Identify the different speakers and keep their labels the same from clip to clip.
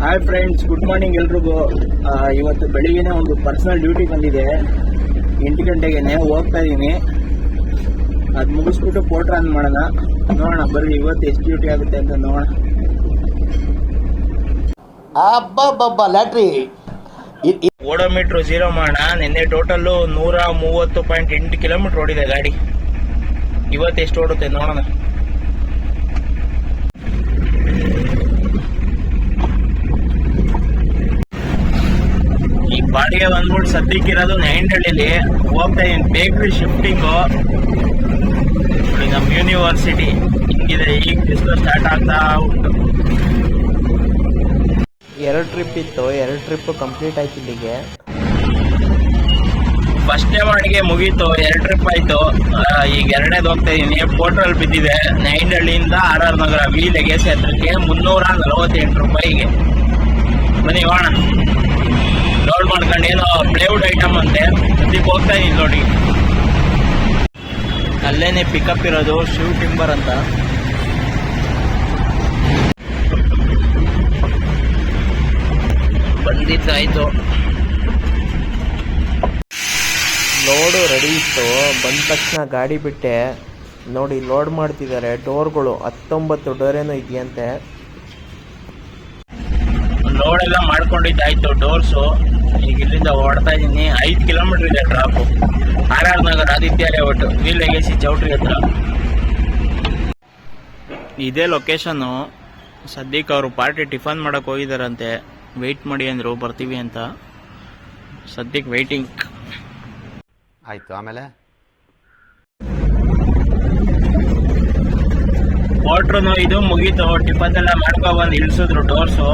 Speaker 1: Hi friends good morning ಎಲ್ರಿಗೂ. ಇವತ್ತು ಬೆಳಿಗ್ಗೆ ಒಂದು ಪರ್ಸನಲ್ ಡ್ಯೂಟಿ ಬಂದಿದೆ. ಎಂಟು ಗಂಟೆಗೆನೆ ಹೋಗ್ತಾ ಇದ್ದೀನಿ ಅದು ಮುಗಿಸ್ಬಿಟ್ಟು ಪೋರ್ಟ್ ರನ್ ಮಾಡೋಣ. ನೋಡೋಣ ಬರ್ರಿ ಇವತ್ತು ಎಷ್ಟು ಡ್ಯೂಟಿ ಆಗುತ್ತೆ ಅಂತ ನೋಡೋಣ.
Speaker 2: ಅಬ್ಬಬ್ಬಬ್ಬ ಲ್ಯಾಟ್ರಿ.
Speaker 1: ಓಡೋಮೀಟ್ರ್ ಜೀರೋ ಮಾಡೋಣ. ನಿನ್ನೆ ಟೋಟಲ್ಲು ನೂರ ಮೂವತ್ತು ಪಾಯಿಂಟ್ ಎಂಟು ಕಿಲೋಮೀಟರ್ ಓಡಿದೆ ಗಾಡಿ. ಇವತ್ತು ಎಷ್ಟು ಓಡುತ್ತೆ ನೋಡೋಣ. ಬಾಡಿಗೆ ಬಂದ್ಬಿಟ್ಟು ಸದ್ಯಕ್ಕಿರೋದು ನೈಂಡಳ್ಳಿಲಿ ಹೋಗ್ತಾ ಇದೀನಿ ಬೇಕ್ರಿ ಶಿಫ್ಟಿಂಗು ನಮ್ಮ ಯೂನಿವರ್ಸಿಟಿ ಹಿಂಗಿದೆ ಈಗ ಬಿಸಿಲು ಸ್ಟಾರ್ಟ್ ಆಗ್ತಾ ಉಂಟು.
Speaker 2: ಎರಡು ಟ್ರಿಪ್ ಇತ್ತು ಎರಡು ಟ್ರಿಪ್ ಕಂಪ್ಲೀಟ್ ಆಯ್ತು ಇಲ್ಲಿಗೆ.
Speaker 1: ಫಸ್ಟ್ ಡೇ ಮಾಡಿಗೆ ಮುಗೀತು ಎರಡು ಟ್ರಿಪ್ ಆಯ್ತು. ಈಗ ಎರಡನೇದು ಹೋಗ್ತಾ ಇದ್ದೀನಿ. ಪೋರ್ಟ್ರಲ್ ಬಿದ್ದಿದೆ. ನೈಂಡಳ್ಳಿಯಿಂದ R R Nagar V legacy ಹತ್ರಕ್ಕೆ ಮುನ್ನೂರ ನಲವತ್ತೆಂಟು ರೂಪಾಯಿಗೆ. ಬನ್ನಿ ಹೋಣ ಲೋಡ್ ಮಾಡ್ಕೊಂಡು ಏನೋ ಪ್ಲೇವುಡ್ ಐಟಮ್ ಅಂತೆ. ಅದಕ್ಕೆ ಹೋಗ್ತಾ ಇದೀನಿ ನೋಡಿ. ಅಲ್ಲೇನೆ ಪಿಕಪ್ ಇರೋದು ಶಿವ್ ಟಿಂಬರ್ ಅಂತ. ಬಂದಿದ್ದಾಯ್ತು.
Speaker 2: ಲೋಡು ರೆಡಿ ಇತ್ತು. ಬಂದ ತಕ್ಷಣ ಗಾಡಿ ಬಿಟ್ಟೆ. ನೋಡಿ ಲೋಡ್ ಮಾಡ್ತಿದ್ದಾರೆ. ಡೋರ್ಗಳು ಹತ್ತೊಂಬತ್ತು ಡೋರ್ ಏನೋ ಇದೆಯಂತೆ.
Speaker 1: ಲೋಡ್ ಎಲ್ಲ ಮಾಡ್ಕೊಂಡಿದ್ದಾಯ್ತು ಡೋರ್ಸು ಈಗ ಇಲ್ಲಿಂದ ಓಡ್ತಾ ಇದ್ದೀನಿ ಐದು ಕಿಲೋಮೀಟರ್ ಇದೆ drop R R Nagar Aditya layout wheel legacy ಚೌಟ್ರಿ ಹತ್ರ. ಇದೇ ಲೊಕೇಶನ್ನು ಸದ್ಯಕ್ಕೆ ಅವರು ಪಾರ್ಟಿ ಟಿಫನ್ ಮಾಡಕ್ಕೆ ಹೋಗಿದಾರಂತೆ. ವೆಯ್ಟ್ ಮಾಡಿ ಅಂದರು ಬರ್ತೀವಿ ಅಂತ. ಸದ್ಯಕ್ಕೆ ವೆಯ್ಟಿಂಗ್
Speaker 3: ಆಯ್ತು ಆಮೇಲೆ?
Speaker 1: ಹೋಟ್ರು ಇದು ಮುಗೀತು. ಟಿಫನ್ ಎಲ್ಲ ಮಾಡ್ಕೊ ಬಂದು ಇಳಿಸಿದ್ರು ಡೋರ್ಸು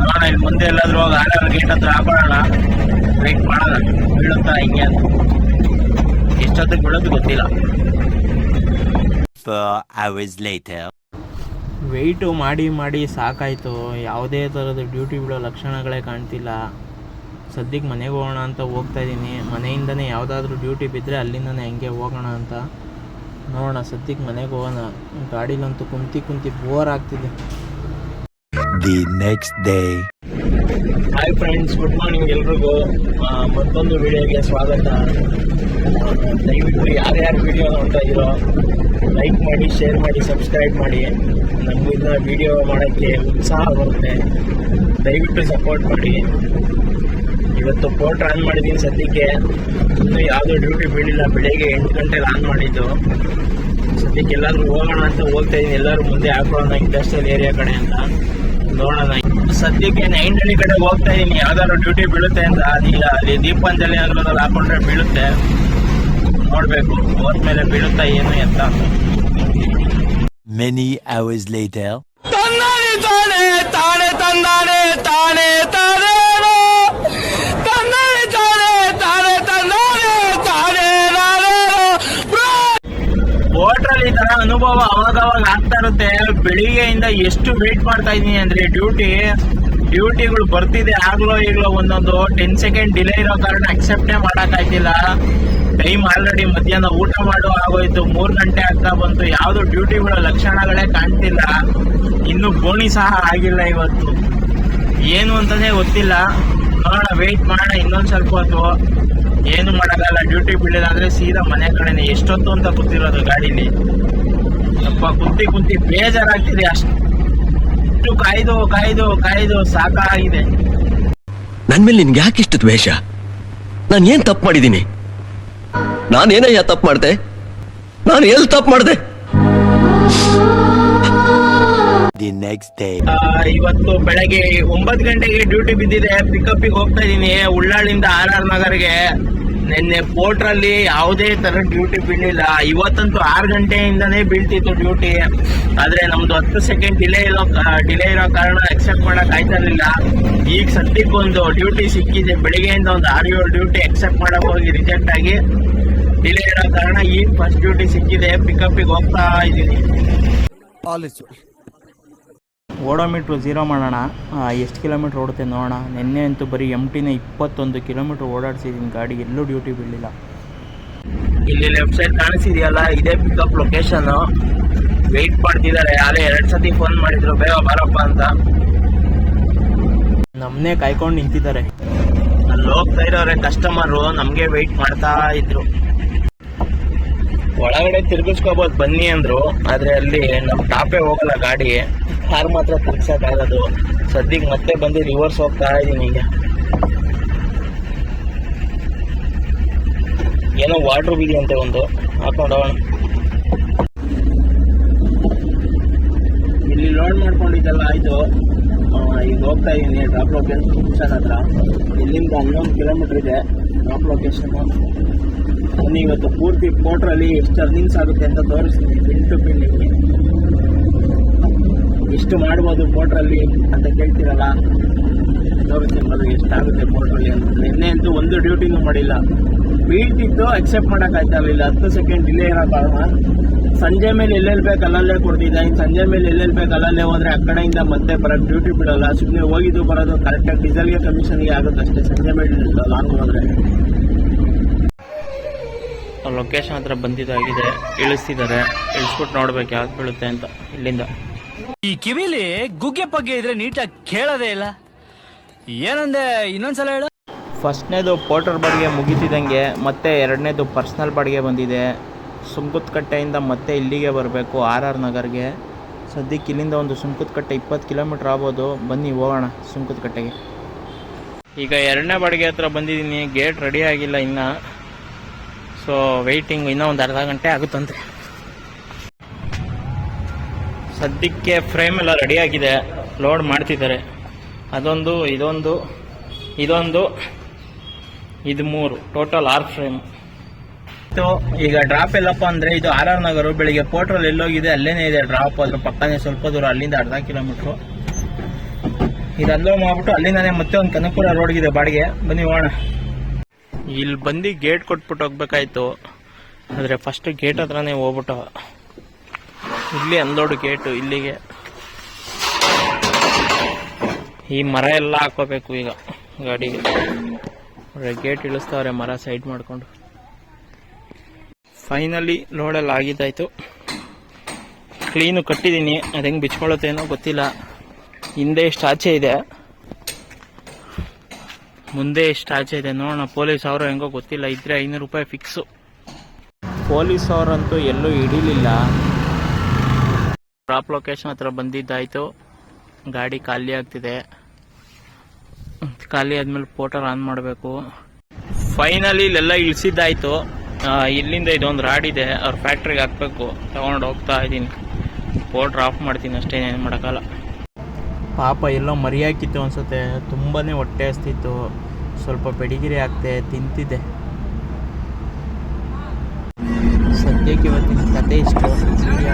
Speaker 1: ನೋಡೋಣ ಇಲ್ಲಿ ಮುಂದೆ ಎಲ್ಲಾದ್ರೂ ಹೋಗಿ ಆರ್ ಗೇಟ್ ಹತ್ರ ಹಾಕೋಣ ವೆಯ್ಟ್ ಮಾಡೋಣ ಬೀಳುತ್ತಾ ಹಿಂಗೆ ಅಂತ. ಎಷ್ಟೊತ್ತಿಗೆ ಬೀಳೋದು ಗೊತ್ತಿಲ್ಲ. ವೆಯ್ಟು ಮಾಡಿ ಮಾಡಿ ಸಾಕಾಯಿತು. ಯಾವುದೇ ಥರದ ಡ್ಯೂಟಿ ಬಿಡೋ ಲಕ್ಷಣಗಳೇ ಕಾಣ್ತಿಲ್ಲ. ಸದ್ಯಕ್ಕೆ ಮನೆಗೆ ಹೋಗೋಣ ಅಂತ ಹೋಗ್ತಾ ಇದ್ದೀನಿ ಮನೆಯಿಂದನೇ ಯಾವುದಾದ್ರೂ ಡ್ಯೂಟಿ ಬಿದ್ದರೆ ಅಲ್ಲಿಂದನೇ ಹೆಂಗೆ ಹೋಗೋಣ ಅಂತ ನೋಡೋಣ. ಸದ್ಯಕ್ಕೆ ಮನೆಗೆ ಹೋಗೋಣ. ಗಾಡೀಲಂತೂ ಕುಂತಿ ಕುಂತಿ ಬೋರ್ ಆಗ್ತಿದೆ.
Speaker 4: The next day
Speaker 1: hi friends good morning ಎಲ್ರಿಗೂ. ಮತ್ತೊಂದು ವಿಡಿಯೋಗೆ ಸ್ವಾಗತ. ದಯವಿಟ್ಟು ಯಾರ್ಯಾರು ವಿಡಿಯೋ ನೋಡ್ತಾ ಇದ್ದೀರೋ ಲೈಕ್ ಮಾಡಿ ಶೇರ್ ಮಾಡಿ ಸಬ್ಸ್ಕ್ರೈಬ್ ಮಾಡಿ. ನಮಗೂ ಇದನ್ನ ವಿಡಿಯೋ ಮಾಡೋಕ್ಕೆ ಉತ್ಸಾಹ ಬರುತ್ತೆ. ದಯವಿಟ್ಟು ಸಪೋರ್ಟ್ ಮಾಡಿ. ಇವತ್ತು ಪೋರ್ಟ್ ಆನ್ ಮಾಡಿದ್ದೀನಿ ಸದ್ಯಕ್ಕೆ. ಇನ್ನೂ ಯಾವುದೋ ಡ್ಯೂಟಿ ಬೀಳಿಲ್ಲ. ಬೆಳಿಗ್ಗೆ ಎಂಟು ಗಂಟೆಗೆ ಆನ್ ಮಾಡಿದ್ದು. ಸದ್ಯಕ್ಕೆ ಎಲ್ಲಾದರೂ ಹೋಗೋಣ ಅಂತ ಹೋಗ್ತಾ ಇದ್ದೀನಿ ಎಲ್ಲರೂ ಮುಂದೆ ಹಾಕೋಣ ಇಂಡಸ್ಟ್ರಿಯಲ್ ಏರಿಯಾ ಕಡೆ ಅಂತ. ನೋಡೋಣ. ಸದ್ಯಕ್ಕೆ ನೈಂಡಳ್ಳಿ ಕಡೆ ಹೋಗ್ತಾ ಇದೀನಿ. ಯಾವ್ದಾದ್ರು ಡ್ಯೂಟಿ ಬೀಳುತ್ತೆ ಅಂತ. ಅದಿಲ್ಲ ಅಲ್ಲಿ ದೀಪಾಂಜಲಿ ಅನ್ನೋದ್ರಲ್ಲಿ ಹಾಕೊಂಡ್ರೆ ಬೀಳುತ್ತೆ. ನೋಡ್ಬೇಕು. ಹೋದ್ಮೇಲೆ ಬೀಳುತ್ತಾ ಏನು ಎತ್ತ ತಾನೆ
Speaker 4: Many hours later. ಹೋಟ್ರಲ್ಲಿ ಈ ತರ ಅನುಭವ ಅವಾಗ ಅವಾಗ ಆಗ್ತಾ ಇರುತ್ತೆ. ಬೆಳಿಗ್ಗೆಯಿಂದ ಎಷ್ಟು ವೇಟ್ ಮಾಡ್ತಾ ಇದ್ದೀನಿ ಅಂದ್ರೆ ಡ್ಯೂಟಿ ಡ್ಯೂಟಿಗಳು ಬರ್ತಿದೆ, ಆಗ್ಲೋ ಈಗ್ಲೋ ಒಂದೊಂದು ಟೆನ್ ಸೆಕೆಂಡ್ ಡಿಲೇ ಇರೋ ಕಾರಣ ಅಕ್ಸೆಪ್ಟೇ ಮಾಡೋಕ್ಕಾಗ್ತಿಲ್ಲ ಟೈಮ್ ಆಲ್ರೆಡಿ ಮಧ್ಯಾಹ್ನ ಊಟ ಮಾಡೋ, ಆಗೋಯ್ತು, ಮೂರು ಗಂಟೆ ಆಗ್ತಾ ಬಂತು, ಯಾವ್ದು ಡ್ಯೂಟಿಗಳ ಲಕ್ಷಣಗಳೇ ಕಾಣ್ತಿಲ್ಲ. ಇನ್ನು ಗೋಣಿ ಸಹ ಆಗಿಲ್ಲ ಇವತ್ತು. ಏನು ಅಂತಾನೆ ಗೊತ್ತಿಲ್ಲ. ನೋಡೋಣ ವೇಟ್ ಮಾಡೋಣ, ಇನ್ನೊಂದು ಸ್ವಲ್ಪ ಹೊತ್ತು. ಏನು ಮಾಡೋದಲ್ಲ ಡ್ಯೂಟಿ ಬೀಳಿಲ್ಲ ಅಂದ್ರೆ ಸೀದಾ ಮನೆ ಕಡೆನೆ, ಎಷ್ಟೊತ್ತು ಅಂತ ಗೊತ್ತಿರೋದು ಗಾಡಿಲಿ. ಅಪ್ಪ ಕುಂತಿ ಕುಂತಿ ಬೇಜಾರಾಗ್ತಿದೆ ಅಷ್ಟು. ಕಾಯ್ದು ಕಾಯ್ದು ಕಾಯ್ದು ಸಾಕಾಗಿದೆ.
Speaker 5: ನನ್ ಮೇಲೆ ನಿನ್ಗೆ ಯಾಕೆ ಇಷ್ಟು ದ್ವೇಷ? ನಾನು ಏನ್ ತಪ್ಪು ಮಾಡಿದ್ದೀನಿ? ನಾನೇನಯ್ಯ ತಪ್ಪು ಮಾಡ್ದೆ? ನಾನು ಎಲ್ಲಿ ತಪ್ಪು ಮಾಡ್ದೆ?
Speaker 4: ದಿ ನೆಕ್ಸ್ಟ್
Speaker 1: ಡೇ ಇವತ್ತು ಬೆಳಗ್ಗೆ ಒಂಬತ್ತು ಗಂಟೆಗೆ ಡ್ಯೂಟಿ ಬಿದ್ದಿದೆ. ಪಿಕಪ್ಪಿಗೆ ಹೋಗ್ತಾ ಇದ್ದೀನಿ. ಉಳ್ಳಾಳಿಂದ ಆರ್ ಆರ್ ನಗರ್ಗೆ. ನಿನ್ನೆ ಪೋರ್ಟ್ರಲ್ಲಿ ಯಾವುದೇ ತರ ಡ್ಯೂಟಿ ಬೀಳಿಲ್ಲ ಇವತ್ತಂತೂ ಆರು ಗಂಟೆಯಿಂದನೇ ಬೀಳ್ತಿತ್ತು ಡ್ಯೂಟಿ ಆದ್ರೆ ನಮ್ದು ಹತ್ತು ಸೆಕೆಂಡ್ ಡಿಲೇ ಇರೋ ಡಿಲೇ ಇರೋ ಕಾರಣ ಎಕ್ಸೆಪ್ಟ್ ಮಾಡೋಕೆ ಆಯ್ತಿರಲಿಲ್ಲ ಈಗ ಸದ್ಯಕ್ಕೆ ಒಂದು ಡ್ಯೂಟಿ ಸಿಕ್ಕಿದೆ. ಬೆಳಿಗ್ಗೆಯಿಂದ ಒಂದು ಆರು ಏಳು ಡ್ಯೂಟಿ ಎಕ್ಸೆಪ್ಟ್ ಮಾಡೋಕೆ ಹೋಗಿ ರಿಜೆಕ್ಟ್ ಆಗಿ ಡಿಲೇ ಇರೋ ಕಾರಣ ಈಗ ಫಸ್ಟ್ ಡ್ಯೂಟಿ ಸಿಕ್ಕಿದೆ. ಪಿಕಪ್ಪಿಗೆ ಹೋಗ್ತಾ ಇದ್ದೀನಿ ಓಡೋಮೀಟ್ರು ಝೀರೋ ಮಾಡೋಣ. ಎಷ್ಟು ಕಿಲೋಮೀಟ್ರ್ ಓಡುತ್ತೆ ನೋಡೋಣ. ನಿನ್ನೆ ಅಂತೂ ಬರೀ ಎಂ ಟಿನ ಇಪ್ಪತ್ತೊಂದು ಕಿಲೋಮೀಟ್ರ್ ಓಡಾಡ್ಸಿದ್ದೀನಿ ಗಾಡಿ. ಎಲ್ಲೂ ಡ್ಯೂಟಿ ಬೀಳಿಲ್ಲ ಇಲ್ಲಿ ಲೆಫ್ಟ್ ಸೈಡ್ ಕಾಣಿಸಿದೆಯಲ್ಲ ಇದೇ ಪಿಕಪ್ ಲೊಕೇಶನ್ ವೆಯ್ಟ್ ಮಾಡ್ತಿದ್ದಾರೆ. ಯಾರೇ ಎರಡು ಸತಿ ಫೋನ್ ಮಾಡಿದ್ರು ಬೇಗ ಬರಪ್ಪ ಅಂತ. ನಮ್ಮನ್ನೇ ಕಾಯ್ಕೊಂಡು ನಿಂತಿದ್ದಾರೆ.
Speaker 6: ಅಲ್ಲಿ ಹೋಗ್ತಾ ಇರೋರೆ ಕಸ್ಟಮರು ನಮಗೆ ವೆಯ್ಟ್ ಮಾಡ್ತಾ ಇದ್ರು.
Speaker 7: ಒಳಗಡೆ ತಿರ್ಗಿಸ್ಕೋಬೋದು ಬನ್ನಿ ಅಂದ್ರು. ಆದ್ರೆ ಅಲ್ಲಿ ನಮ್ ಟಾಪೇ ಹೋಗಲ್ಲ ಗಾಡಿ. ಕಾರ್ ಮಾತ್ರ ತಿರ್ಗ್ಸಕ್ಕಾಗೋದು ಸದ್ಯಕ್ಕೆ ಮತ್ತೆ ಬಂದು ರಿವರ್ಸ್ ಹೋಗ್ತಾ ಇದ್ದೀನಿ ಈಗ. ಏನೋ ವಾಟರ್ ಬಿದೆಯಂತೆ ಒಂದು. ಹಾಕೊಂಡು ಇಲ್ಲಿ ಲೋಡ್ ಮಾಡ್ಕೊಂಡಿದ್ದೆಲ್ಲ ಆಯ್ತು. ಈಗ ಹೋಗ್ತಾ ಇದ್ದೀನಿ ಡ್ರಾಪ್ ಲೊಕೇಶನ್ ಹತ್ರ. ಇಲ್ಲಿಂದ ಹನ್ನೊಂದು ಕಿಲೋಮೀಟರ್ ಇದೆ. ಡ್ರಾಪ್ ಲೊಕೇಶನ್ ಇವತ್ತು ಪೂರ್ತಿ ಮೋಟ್ರಲ್ಲಿ ಎಷ್ಟು ಅರ್ನಿಂಗ್ಸ್ ಆಗುತ್ತೆ ಅಂತ ತೋರಿಸ್ತೀನಿ. ಪಿನ್ ಟು ಪಿನ್ ಎಷ್ಟು ಮಾಡ್ಬೋದು ಮೋಟ್ರಲ್ಲಿ ಅಂತ ಕೇಳ್ತೀರಲ್ಲ? ಬನ್ನಿ ಎಷ್ಟಾಗುತ್ತೆ ಮೋಟ್ರಲ್ಲಿ ಅಂತ. ನಿನ್ನೆ ಅಂತೂ ಒಂದು ಡ್ಯೂಟಿನೂ ಮಾಡಿಲ್ಲ. ಬೀಳ್ತಿತ್ತು ಅಕ್ಸೆಪ್ಟ್ ಮಾಡೋಕ್ಕಾಯ್ತಾ ಇರಲಿಲ್ಲ. ಹತ್ತು ಸೆಕೆಂಡ್ ಡಿಲೇ ಇರೋ ಕಾರಣ. ಸಂಜೆ ಮೇಲೆ ಎಲ್ಲೆಲ್ಲಿ ಬೇಕು ಅಲ್ಲಲ್ಲೇ ಕೊಡ್ತಿದ್ದೆ. ಇನ್ನು ಸಂಜೆ ಮೇಲೆ ಎಲ್ಲೆಲ್ಲಿ ಬೇಕು ಅಲ್ಲಲ್ಲೇ ಹೋದರೆ ಆ ಕಡೆಯಿಂದ ಮತ್ತೆ ಬರೋಕ್ಕೆ ಡ್ಯೂಟಿ ಬಿಡೋಲ್ಲ. ಸುಮ್ಮನೆ ಹೋಗಿದ್ದು ಬರೋದು ಕರೆಕ್ಟಾಗಿ ಡೀಸೆಲ್ಗೆ ಕಮಿಷನ್ಗೆ ಆಗುತ್ತೆ ಅಷ್ಟೇ. ಸಂಜೆ ಮೇಲೆ ಲಾಂಗ್ ಹೋದ್ರೆ.
Speaker 1: ಲೊಕೇಶನ್ ಹತ್ರ ಬಂದಿದ್ದಾಗಿದೆ. ಇಳಿಸ್ತಿದ್ದಾರೆ ಇಳಿಸ್ಬಿಟ್ಟು ನೋಡ್ಬೇಕು ಯಾವ್ದು ಬೀಳುತ್ತೆ ಅಂತ ಇಲ್ಲಿಂದ.
Speaker 8: ಈ ಕಿವಿಲಿ ಗುಗ್ಗೆ ಪಗ್ಗೆ ಇದ್ರೆ ನೀಟಾಗಿ ಕೇಳೋದೇ ಇಲ್ಲ. ಏನಂದೆ, ಇನ್ನೊಂದ್ಸಲ ಹೇಳು.
Speaker 1: ಫಸ್ಟ್ನೇದು ಪೋರ್ಟರ್ ಬಾಡಿಗೆ ಮುಗಿತಿದ್ದಂಗೆ ಮತ್ತೆ ಎರಡನೇದು ಪರ್ಸ್ನಲ್ ಬಾಡಿಗೆ ಬಂದಿದೆ. ಸುಂಕುತ್ಕಟ್ಟೆಯಿಂದ ಮತ್ತೆ ಇಲ್ಲಿಗೆ ಬರಬೇಕು, ಆರ್ ಆರ್ ನಗರ್ಗೆ. ಸದ್ಯಕ್ಕೆ ಇಲ್ಲಿಂದ ಒಂದು ಸುಂಕುತ್ಕಟ್ಟೆ ಇಪ್ಪತ್ತು ಕಿಲೋಮೀಟ್ರ್ ಆಗ್ಬೋದು. ಬನ್ನಿ, ಹೋಗೋಣ ಸುಂಕುತ್ಕಟ್ಟೆಗೆ ಈಗ ಎರಡನೇ ಬಾಡಿಗೆ ಹತ್ರ ಬಂದಿದ್ದೀನಿ. ಗೇಟ್ ರೆಡಿ ಆಗಿಲ್ಲ ಇನ್ನೂ. ಸೊ ವೆಯ್ಟಿಂಗ್ ಇನ್ನೂ ಒಂದು ಅರ್ಧ ಗಂಟೆ ಆಗುತ್ತಂತೆ. ಸದ್ಯಕ್ಕೆ ಫ್ರೇಮ್ ಎಲ್ಲ ರೆಡಿ ಆಗಿದೆ. ಲೋಡ್ ಮಾಡ್ತಿದ್ದಾರೆ. ಅದೊಂದು ಇದೊಂದು ಇದೊಂದು ಇದು ಮೂರು. ಟೋಟಲ್ ಆರ್ ಫ್ರೇಮ್ ಈಗ ಡ್ರಾಪ್ ಎಲ್ಲಪ್ಪ ಅಂದರೆ ಇದು ಆರ್ ಆರ್ ನಗರು ಬೆಳಿಗ್ಗೆ ಪೋರ್ಟ್ರಲ್ಲಿ ಎಲ್ಲೋಗಿದೆ ಅಲ್ಲೇ ಇದೆ ಡ್ರಾಪ್ ಅದ್ರ ಪಕ್ಕನೇ ಸ್ವಲ್ಪ ದೂರ ಅಲ್ಲಿಂದ ಅರ್ಧ ಕಿಲೋಮೀಟ್ರು ಇದು ಅಲ್ಲೋಗಿ ಮಾಡ್ಬಿಟ್ಟು ಅಲ್ಲಿಂದಾನೆ ಮತ್ತೆ ಒಂದು ಕನಕಪುರ ರೋಡ್ಗಿದೆ ಬಾಡಿಗೆ. ಬನ್ನಿ ಹೋಗೋಣ. ಇಲ್ಲಿ ಬಂದು ಗೇಟ್ ಕೊಟ್ಬಿಟ್ಟು ಹೋಗ್ಬೇಕಾಯ್ತು. ಆದರೆ ಫಸ್ಟ್ ಗೇಟ್ ಹತ್ರನೇ ಹೋಗ್ಬಿಟ್ಟು ಇಲ್ಲಿ ಅನ್ಲೋಡ್ ಗೇಟು ಇಲ್ಲಿಗೆ. ಈ ಮರ ಎಲ್ಲ ಹಾಕೋಬೇಕು ಈಗ ಗಾಡಿಗೆ. ಗೇಟ್ ಇಳಿಸ್ತಾವ್ರೆ ಮರ ಸೈಡ್ ಮಾಡ್ಕೊಂಡು. ಫೈನಲಿ ಲೋಡೆಲ್ಲ ಆಗಿದ್ದಾಯ್ತು. ಕ್ಲೀನು ಕಟ್ಟಿದ್ದೀನಿ ಅದು ಹೆಂಗೆ ಬಿಚ್ಕೊಳ್ಳುತ್ತೇನೋ ಗೊತ್ತಿಲ್ಲ. ಹಿಂದೆ ಎಷ್ಟು ಆಚೆ ಇದೆ. ಮುಂದೆ ಎಷ್ಟು ಆಚೆ ಇದೆ. ನೋಡೋಣ, ಪೊಲೀಸ್ ಅವರು ಹೆಂಗೋ ಗೊತ್ತಿಲ್ಲ. ಇದ್ರೆ ಐನೂರು ರೂಪಾಯಿ ಫಿಕ್ಸು ಪೊಲೀಸ್ ಅವರಂತೂ ಎಲ್ಲೂ ಹಿಡಿಲಿಲ್ಲ. ಡ್ರಾಪ್ ಲೊಕೇಶನ್ ಹತ್ರ ಬಂದಿದ್ದಾಯ್ತು. ಗಾಡಿ ಖಾಲಿ ಆಗ್ತಿದೆ. ಖಾಲಿ ಆದ್ಮೇಲೆ ಪೋಟರ್ ಆನ್ ಮಾಡಬೇಕು. ಫೈನಲಿ ಇಲ್ಲೆಲ್ಲ ಇಳಿಸಿದ್ದಾಯ್ತು. ಇಲ್ಲಿಂದ ಇದೊಂದು ರಾಡ್ ಇದೆ. ಅವ್ರ ಫ್ಯಾಕ್ಟ್ರಿಗೆ ಹಾಕ್ಬೇಕು. ತಗೊಂಡು ಹೋಗ್ತಾ ಇದ್ದೀನಿ. ಪೋಟ್ರ್ ಆಫ್ ಮಾಡ್ತೀನಿ ಅಷ್ಟೇ ಏನು ಮಾಡೋಕ್ಕಲ್ಲ ಪಾಪ ಎಲ್ಲೋ ಮರಿ ಹಾಕಿತ್ತು ಅನ್ಸುತ್ತೆ. ತುಂಬಾ ಹೊಟ್ಟೆ ಹಸ್ತಿತ್ತು. ಸ್ವಲ್ಪ ಬೆಡಿಗಿರಿ ಆಗ್ತೆ, ತಿಂತಿದ್ದೆ. ಸದ್ಯಕ್ಕೆ ಇವತ್ತಿನ ಕತೆ ಇಷ್ಟು.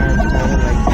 Speaker 1: ಆಗಲ್ಲ